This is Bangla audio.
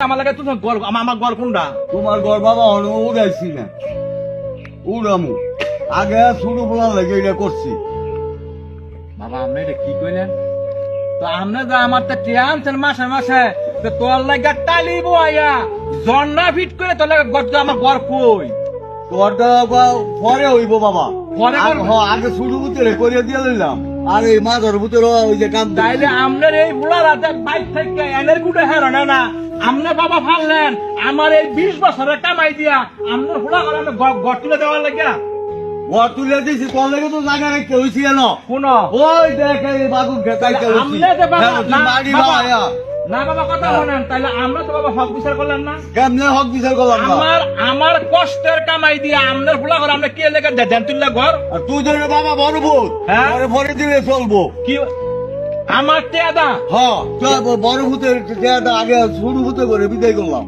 আমার লাগে তুমি গল্প আমার আমার গল্প কোনটা? তোমার ঘর বাবা অন উড়াইছি না। উড়ামু আগে শুরু লাগে এটা করছি। বাবা আপনি এটা কি কইলেন? তো আপনি যে আমার তো টিয়া আনছেন মাসে মাসে তো তোর লাগে টালিব আয়া। জন্না ফিট করে তোর লাগে গড় আমার গড় কই? তোরটা পরে হইব বাবা। পরে হ, আগে শুরু ভিতরে করে দিয়ে দিলাম আর এই মাথার ভিতরে ওই যে কাম তাইলে আপনার এই বুড়া রাতে বাইক থেকে এনের গুটে হের না। না আপনার বাবা ফাললেন আমার এই বিশ বছরের কামাই দিয়া আপনার বুড়া করে আমি গড় তুলে দেওয়ার লাগিয়া। ঘর তুলে দিছি তোর লাগে তো জায়গা রাখতে হয়েছি কেন কোন ওই দেখ এই বাবু খেতাইতে হয়েছি আমনে যে বাবা না, বাবা, বাবা কথা বলেন তাইলে আমরা তো বাবা হক বিচার করলেন না। কেমনে হক বিচার করলাম না? আমার আমার কষ্টের কামাই দিয়ে আপনার ফুলা করে আমরা কে লেগে দেন তুললে ঘর? তুই ধরে বাবা বড় ভূত। হ্যাঁ? ভরে দিলে চলবো। কি আমার টেয়াদা। হ্যাঁ বড় ভূতের টেয়াদা আগে শুরু ভূতে করে বিদায় করলাম।